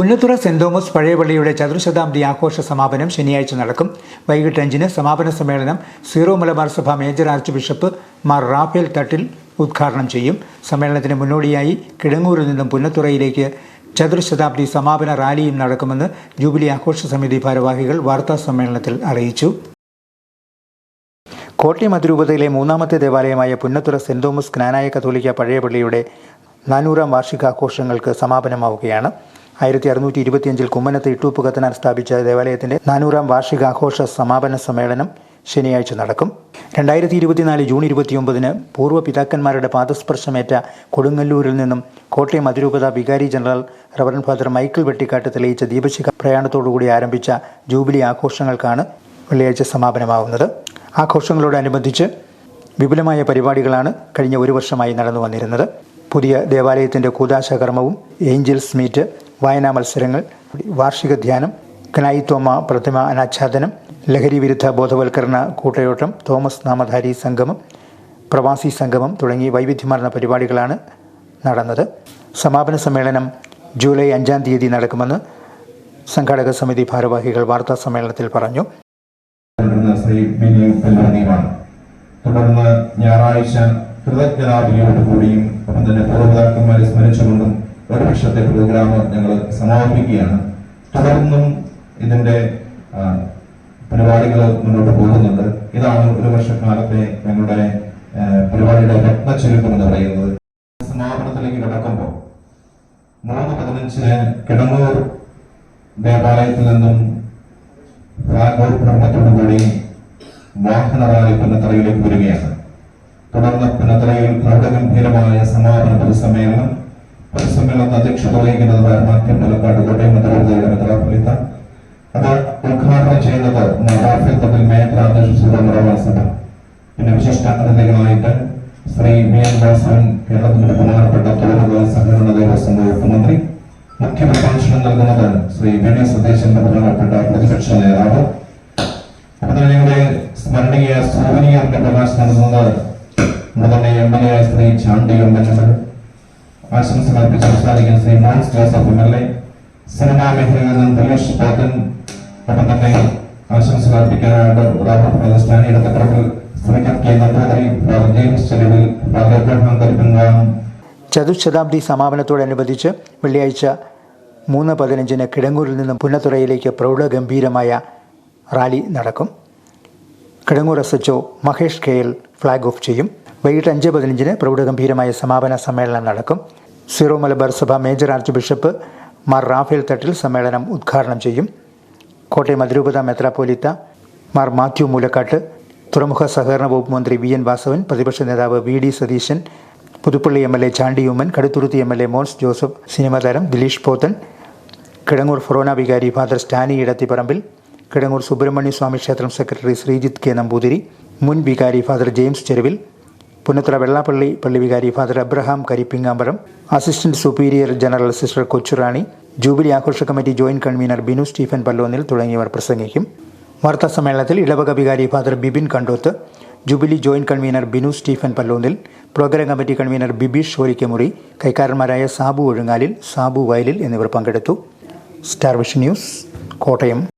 Punnathura saint Thomas പഴയ പള്ളിയുടെ ചതുർശതാബ്ദി ആഘോഷ സമാപനം ശനിയാഴ്ച നടക്കും. വൈകിട്ട് അഞ്ചിന് സമാപന സമ്മേളനം സീറോ മലബാർ സഭ major archbishop Mar Raphael Thattil ഉദ്ഘാടനം ചെയ്യും. സമ്മേളനത്തിന് മുന്നോടിയായി കിടങ്ങൂരിൽ നിന്നും പുന്നത്തുറയിലേക്ക് ചതുർശതാബ്ദി സമാപന റാലിയും നടക്കുമെന്ന് ജൂബിലി ആഘോഷ സമിതി ഭാരവാഹികൾ വാർത്താ സമ്മേളനത്തിൽ അറിയിച്ചു. കോട്ടയം അതിരൂപതയിലെ മൂന്നാമത്തെ ദേവാലയമായ പുന്നത്തുറ സെന്റ് തോമസ് ജ്ഞാനായ കത്തോലിക്ക പഴയ പള്ളിയുടെ നാനൂറാം വാർഷികാഘോഷങ്ങൾക്ക് സമാപനമാവുകയാണ്. ആയിരത്തി അറുന്നൂറ്റി ഇരുപത്തിയഞ്ചിൽ കുമ്മനത്ത് ഇട്ടൂപ്പ് കത്തനാർ സ്ഥാപിച്ച ദേവാലയത്തിന്റെ നാനൂറാം വാർഷികാഘോഷ സമാപന സമ്മേളനം ശനിയാഴ്ച നടക്കും. രണ്ടായിരത്തി ഇരുപത്തിനാല് ജൂൺ ഇരുപത്തിയൊമ്പതിന് പൂർവ പിതാക്കന്മാരുടെ പാദസ്പർശമേറ്റ കൊടുങ്ങല്ലൂരിൽ നിന്നും കോട്ടയം അതിരൂപത വികാരി general reverend father Michael Vettikattu തെളിയിച്ച ദീപശിഖ പ്രയാണത്തോടുകൂടി ആരംഭിച്ച ജൂബിലി ആഘോഷങ്ങൾക്കാണ് വെള്ളിയാഴ്ച സമാപനമാവുന്നത്. ആഘോഷങ്ങളോടനുബന്ധിച്ച് വിപുലമായ പരിപാടികളാണ് കഴിഞ്ഞ ഒരു വർഷമായി നടന്നു വന്നിരുന്നത് പുതിയ ദേവാലയത്തിന്റെ കൂതാശകർമ്മവും ഏഞ്ചൽസ് മീറ്റ് വായനാ മത്സരങ്ങൾ വാർഷിക ധ്യാനം കനായിത്തോമ പ്രതിമ അനാച്ഛാദനം ലഹരി വിരുദ്ധ ബോധവൽക്കരണ കൂട്ടയോട്ടം തോമസ് നാമധാരി സംഗമം പ്രവാസി സംഗമം തുടങ്ങി വൈവിധ്യമാർന്ന പരിപാടികളാണ് നടന്നത്. സമാപന സമ്മേളനം ജൂലൈ അഞ്ചാം തീയതി നടക്കുമെന്ന് സംഘാടക സമിതി ഭാരവാഹികൾ വാർത്താ സമ്മേളനത്തിൽ പറഞ്ഞു. തുടർന്ന് ഞായറാഴ്ച കൃതജ്ഞതാബലിയോടുകൂടിയും ഒപ്പം തന്നെ പൂർവപിതാക്കന്മാരെ സ്മരിച്ചുകൊണ്ടും ഒരു വർഷത്തെ പ്രോഗ്രാം ഞങ്ങൾ സമാപിക്കുകയാണ് തുടർന്നും ഇതിന്റെ ആ, പരിപാടികൾ മുന്നോട്ട് പോകുന്നുണ്ട്. ഇതാണ് ഒരു വർഷക്കാലത്തെ ഞങ്ങളുടെ പരിപാടിയുടെ രത്നച്ചുരുക്കം എന്ന് പറയുന്നത്. സമാപനത്തിലേക്ക് കടക്കുമ്പോൾ മൂന്ന് പതിനഞ്ചിന് കിടങ്ങൂർ ദേവാലയത്തിൽ നിന്നും ഫ്ലാഗ് ഭരണത്തോടുകൂടി വാഹന റാലി പുന്നത്തറയിലേക്ക് വരികയാണ്. തുടർന്ന് പുന്നത്തറയിൽ പ്രൗഢഗംഭീരമായ സമാപന പൊതുസമ്മേളനം പൊതുസമ്മേളനത്തിൽ അധ്യക്ഷത വഹിക്കുന്നത് മാർമാക്യം പാലക്കാട് കോട്ടയം മെത്രാപൊലീത്ത അത് ഉദ്ഘാടനം ചെയ്യുന്നത് മറാഫിൽ തമ്മിൽ മേഖലാധ്യക്ഷ സഭ. പിന്നെ വിശിഷ്ട അതിഥികളായിട്ട് ശ്രീ വി എൻ വാസവൻ കേരളത്തിന്റെ ബഹുമാനപ്പെട്ട തൊഴിലുകൾ സംഘടന ദേവസ്വം വകുപ്പ് മന്ത്രി. മുഖ്യ പ്രഭാഷണം നൽകുന്നത് ശ്രീ വി ഡി സതീശന്റെ പ്രധാനപ്പെട്ട പ്രതിപക്ഷ നേതാവ്. അപ്പൊ സ്മരണീയ സൂവനിയറിന്റെ പ്രകാശനം നൽകുന്നത് മുതലേ M L A Shri Chandy M L A. ആശംസകൾ അർപ്പിച്ച് സംസാരിക്കുന്ന Shri Mons Joseph M L A cinema മേഖലയിൽ നിന്നും ദിലേഷ് പോത്തൻ ഒപ്പം ആശംസകൾ അർപ്പിക്കാനായിട്ട് റാബർട്ട് കരിപ്പൻകാം ചതുശതാബ്ദി സമാപനത്തോടനുബന്ധിച്ച് വെള്ളിയാഴ്ച മൂന്ന് പതിനഞ്ചിന് കിടങ്ങൂരിൽ നിന്നും പുന്നത്തുറയിലേക്ക് പ്രൗഢഗംഭീരമായ റാലി നടക്കും. Kidangoor S H Mahesh K L flag off ചെയ്യും. വൈകിട്ട് അഞ്ച് പതിനഞ്ചിന് പ്രൗഢഗംഭീരമായ സമാപന സമ്മേളനം നടക്കും. സീറോ മലബാർ സഭ major archbishop Mar Raphael Thattil സമ്മേളനം ഉദ്ഘാടനം ചെയ്യും. കോട്ടയം അതിരൂപത മെത്രാപ്പോലിത്ത മാർ മാത്യു മൂലക്കാട്ട് തുറമുഖ സഹകരണ വകുപ്പ് മന്ത്രി വി എൻ വാസവൻ പ്രതിപക്ഷ നേതാവ് V D Satheesan Puthuppally M L A Chandy Oommen Kaduthuruthy M L A Mons Joseph cinema താരം ദിലീഷ് പോത്തൻ കിടങ്ങൂർ ഫൊറോന വികാരി ഫാദർ സ്റ്റാനി ഇടത്തിപ്പറമ്പിൽ കിടങ്ങൂർ സുബ്രഹ്മണ്യ സ്വാമി ക്ഷേത്രം സെക്രട്ടറി ശ്രീജിത്ത് കെ നമ്പൂതിരി മുൻ വികാരി ഫാദർ ജെയിംസ് ചെരുവിൽ പുന്നത്തറ വെള്ളാപ്പള്ളി പള്ളി വികാരി father Abraham Karippingamparam assistant superior general sister Kochurani jubilee ആഘോഷ committee joint convener Binu Stephen Pallonnil തുടങ്ങിയവർ പ്രസംഗിക്കും. വാർത്താ സമ്മേളനത്തിൽ ഇടവക വികാരി father Bibin Kandoth jubilee joint convener Binu Stephen Pallonnil programme committee convener Bibeesh Shorikkamuri കൈക്കാരന്മാരായ Sabu Ozhungalil Sabu Vayalil എന്നിവർ പങ്കെടുത്തു. Star Vision news Kottayam.